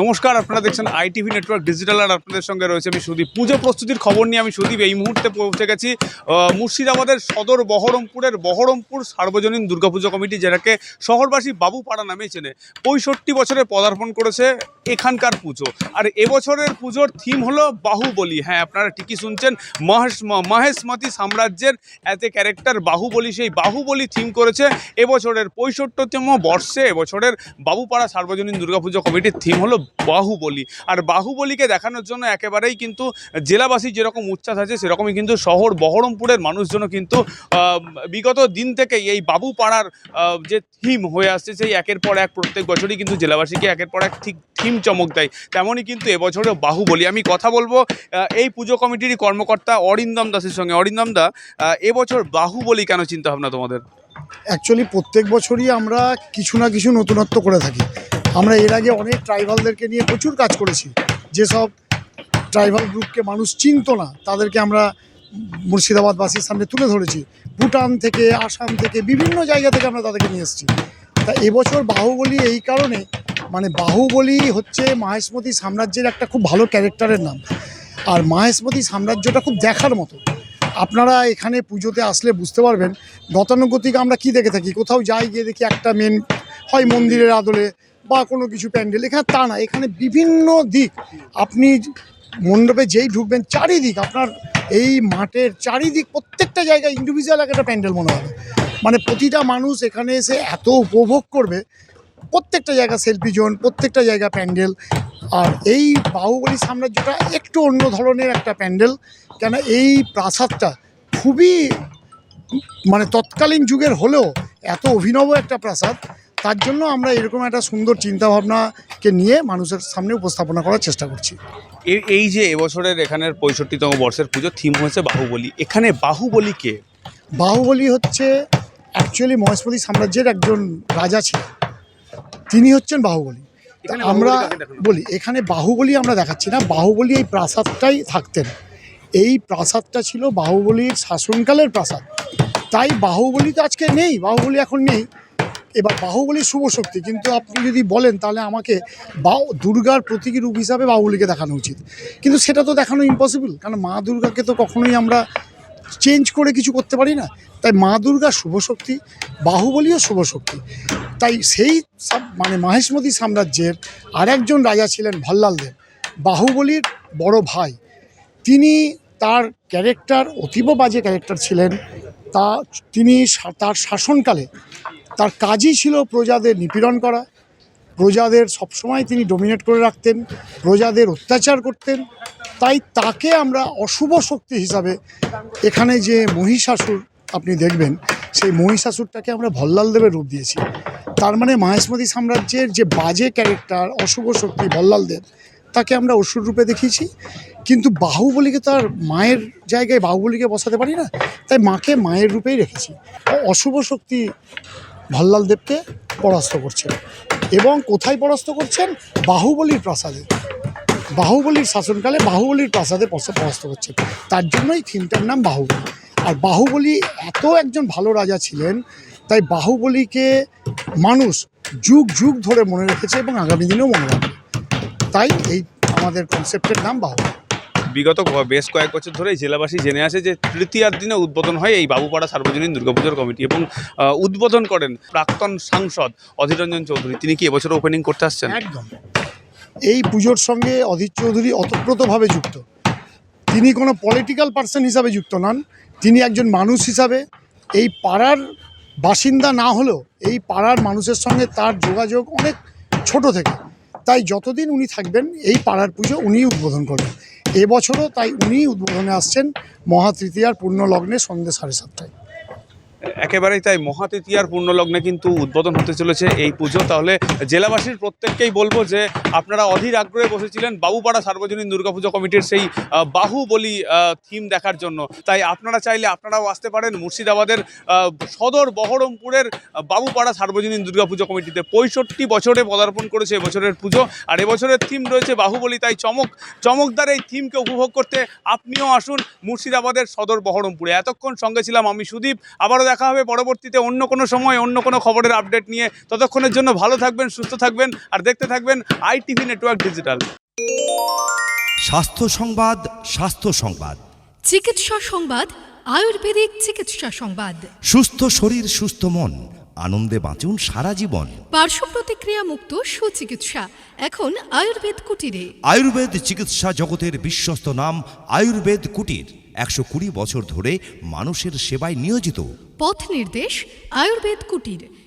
নমস্কার, আপনারা দেখছেন আইটিভি নেটওয়ার্ক ডিজিটাল আর আপনাদের সঙ্গে রয়েছে আমি সুদীপ। পুজো প্রস্তুতির খবর নিয়ে আমি সুদীপ। এই মুহূর্তে পৌঁছে গেছি মুর্শিদাবাদের সদর বহরমপুরের বহরমপুর সার্বজনীন দুর্গাপুজো কমিটি, যেটাকে শহরবাসী বাবুপাড়া নামে চেনে। পঁয়ষট্টি বছরে পদার্পণ করেছে এখানকার পুজো। আর এবছরের পুজোর থিম হলো বাহুবলী। হ্যাঁ আপনারা ঠিকই শুনছেন, মহেশ মহেশমতি সাম্রাজ্যের এত ক্যারেক্টার বাহুবলী, সেই বাহুবলী থিম করেছে এবছরের পঁয়ষট্টিতম বর্ষে। এবছরের বাবুপাড়া সার্বজনীন দুর্গাপুজো কমিটির থিম হলো বাহুবলী। আর বাহুবলীকে দেখানোর জন্য একেবারেই কিন্তু জেলাবাসী যেরকম উচ্ছ্বাস আছে, সেরকমই কিন্তু শহর বহরমপুরের মানুষজনও কিন্তু বিগত দিন থেকেই এই বাবুপাড়ার যে থিম হয়ে আসছে, সেই একের পর এক প্রত্যেক বছরই কিন্তু জেলাবাসীকে একের পর এক ঠিক থিম চমক দেয়। তেমনই কিন্তু এবছরও বাহুবলী। আমি কথা বলব এই পুজো কমিটিরই কর্মকর্তা অরিন্দম দাসের সঙ্গে। অরিন্দম দা এবছর বাহুবলী কেন চিন্তা ভাবনা তোমাদের? অ্যাকচুয়ালি প্রত্যেক বছরই আমরা কিছু না কিছু নতুনত্ব করে থাকি। আমরা এর আগে অনেক ট্রাইবালদেরকে নিয়ে প্রচুর কাজ করেছি। যেসব ট্রাইবাল গ্রুপকে মানুষ চিনত না, তাদেরকে আমরা মুর্শিদাবাদবাসীর সামনে তুলে ধরেছি। ভুটান থেকে, আসাম থেকে, বিভিন্ন জায়গা থেকে আমরা তাদেরকে নিয়ে এসেছি। তা এবছর বাহুবলী এই কারণে মানে বাহুবলী হচ্ছে মাহেশমতি সাম্রাজ্যের একটা খুব ভালো ক্যারেক্টারের নাম। আর মাহেশমতি সাম্রাজ্যটা খুব দেখার মতো। আপনারা এখানে পুজোতে আসলে বুঝতে পারবেন গতানুগতিক আমরা কি দেখে থাকি। কোথাও যাই গিয়ে দেখি একটা মেন হয় মন্দিরের আদলে বা কোনো কিছু প্যান্ডেল, এখানে তা না, এখানে বিভিন্ন দিক। আপনি মণ্ডপে যেই ঢুকবেন, চারিদিক আপনার এই মাঠের চারিদিক, প্রত্যেকটা জায়গায় ইন্ডিভিজুয়াল একটা প্যান্ডেল মনে হবে। মানে প্রতিটা মানুষ এখানে এসে এত উপভোগ করবে, প্রত্যেকটা জায়গা সেলফি জোন প্রত্যেকটা জায়গা প্যান্ডেল। আর এই বাহুবলী সাম্রাজ্যটা একটু অন্য ধরনের একটা প্যান্ডেল কেন এই প্রাসাদটা খুবই মানে তৎকালীন যুগের হলেও এত অভিনব একটা প্রাসাদ। তার জন্য আমরা এরকম একটা সুন্দর চিন্তাভাবনাকে নিয়ে মানুষের সামনে উপস্থাপনা করার চেষ্টা করছি। এই যে এবছরের এখানের পঁয়ষট্টিতম বর্ষের পুজো থিম হয়েছে বাহুবলী। এখানে বাহুবলী কে? বাহুবলী হচ্ছে অ্যাকচুয়ালি মহেশপতি সাম্রাজ্যের একজন রাজা ছিলেন। তিনি হচ্ছেন বাহুবলী। আমরা? বলি এখানে বাহুবলী আমরা দেখাচ্ছি না বাহুবলী এই প্রাসাদটাই থাকতেন। এই প্রাসাদটা ছিল বাহুবলীর শাসনকালের প্রাসাদ। তাই বাহুবলী তো আজকে নেই বাহুবলী এখন নেই। এবার বাহুবলীর শুভ শক্তি, কিন্তু আপনি যদি বলেন তাহলে আমাকে বা দুর্গার প্রতীকী রূপ হিসাবে বাহুবলীকে দেখানো উচিত। কিন্তু সেটা তো দেখানো ইম্পসিবল কারণ মা দুর্গাকে তো কখনোই আমরা চেঞ্জ করে কিছু করতে পারি না। তাই মা দুর্গা শুভ শক্তি, বাহুবলীও শুভ শক্তি। তাই সেই মানে মাহেশমতি সাম্রাজ্যের আরেকজন রাজা ছিলেন ভল্লাল দেব, বাহুবলীর বড় ভাই। তিনি তার ক্যারেক্টার অতীব বাজে ক্যারেক্টার ছিলেন। তা, তিনি তার শাসনকালে তার কাজই ছিল প্রজাদের নিপীড়ন করা। প্রজাদের সবসময় তিনি ডোমিনেট করে রাখতেন, প্রজাদের অত্যাচার করতেন। তাই তাকে আমরা অশুভ শক্তি হিসাবে এখানে যে মহিষাসুর আপনি দেখবেন, সেই মহিষাসুরটাকে আমরা ভল্লাল দেবের রূপ দিয়েছি। তার মানে মাহেশমতি সাম্রাজ্যের যে বাজে ক্যারেক্টার অশুভ শক্তি ভল্লাল দেব, তাকে আমরা অসুর রূপে দেখিয়েছি। কিন্তু বাহুবলীকে তো আর মায়ের জায়গায় বাহুবলীকে বসাতে পারি না, তাই মাকে মায়ের রূপেই রেখেছি। অশুভ শক্তি ভল্লাল দেবকে পরাস্ত করছেন। এবং কোথায় পরাস্ত করছেন? বাহুবলীর প্রাসাদে। বাহুবলীর শাসনকালে বাহুবলীর প্রাসাদে পরাস্ত করছেন। তার জন্যই থিমটার নাম বাহুবলী। আর বাহুবলী এত একজন ভালো রাজা ছিলেন, তাই বাহুবলীকে মানুষ যুগ যুগ ধরে মনে রেখেছে এবং আগামী দিনেও মনে রাখবে। তাই এই আমাদের কনসেপ্টের নাম বাহুবলী। বিগত বেশ কয়েক বছর ধরে জেলাবাসী জেনে আসে যে তৃতীয়ার দিনে উদ্বোধন হয় এই বাবুপাড়া সার্বজনীন দুর্গাপুজোর কমিটি এবং উদ্বোধন করেন প্রাক্তন সাংসদ অধীর রঞ্জন চৌধুরী। তিনি কি এবছর ওপেনিং করতে আসছেন? একদম। এই পুজোর সঙ্গে অধীর চৌধুরী অতপ্রতভাবে যুক্ত। তিনি কোনো পলিটিক্যাল পার্সন হিসাবে যুক্ত নন। তিনি একজন মানুষ হিসাবে। এই পাড়ার বাসিন্দা না হলেও এই পাড়ার মানুষের সঙ্গে তার যোগাযোগ অনেক ছোট থেকে। তাই যতদিন উনি থাকবেন, এই পাড়ার পুজো উনিই উদ্বোধন করবেন। এবছরও তাই উনি উদ্বোধনে আসছেন মহাতৃতীয়ার পূর্ণ লগ্নে সন্ধ্যে সাড়ে সাতটায়। একেবারেই তাই মহাতৃতীয়ার পূর্ণলগ্নে কিন্তু উদ্বোধন হতে চলেছে এই পুজো। তাহলে জেলাবাসীর প্রত্যেককেই বলব যে আপনারা অধীর আগ্রহে বসেছিলেন বাবুপাড়া সার্বজনীন দুর্গাপুজো কমিটির সেই বাহুবলী থিম দেখার জন্য। তাই আপনারা চাইলে আপনারাও আসতে পারেন মুর্শিদাবাদের সদর বহরমপুরের বাবুপাড়া সার্বজনীন দুর্গাপুজো কমিটিতে। পঁয়ষট্টি বছরে পদার্পণ করেছে এবছরের পুজো, আর এবছরের থিম রয়েছে বাহুবলী তাই চমক, চমকদার এই থিমকে উপভোগ করতে আপনিও আসুন মুর্শিদাবাদের সদর বহরমপুরে। এতক্ষণ সঙ্গে ছিলাম আমি সুদীপ, আবারও দেখা হবে পরবর্তীতে অন্য কোনো সময় অন্য কোনো খবরের আপডেট নিয়ে। ততক্ষণের জন্য ভালো থাকবেন, সুস্থ থাকবেন, আর দেখতে থাকবেন আইটিভি নেটওয়ার্ক ডিজিটাল। স্বাস্থ্য সংবাদ স্বাস্থ্য সংবাদ। চিকিৎসা সংবাদ আয়ুর্বেদিক চিকিৎসা সংবাদ। সুস্থ শরীর সুস্থ মন। আনন্দে বাঁচুন সারা জীবন। পার্শ্ব প্রতিক্রিয়া মুক্ত সুচিকিৎসা। এখন আয়ুর্বেদ কুটিরে। আয়ুর্বেদ চিকিৎসা জগতের বিশ্বস্ত নাম আয়ুর্বেদ কুটির। একশো কুড়ি বছর ধরে মানুষের সেবায় নিয়োজিত। পথ নির্দেশ আয়ুর্বেদ কুটির।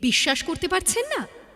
বিশ্বাস করতে পারছেন না?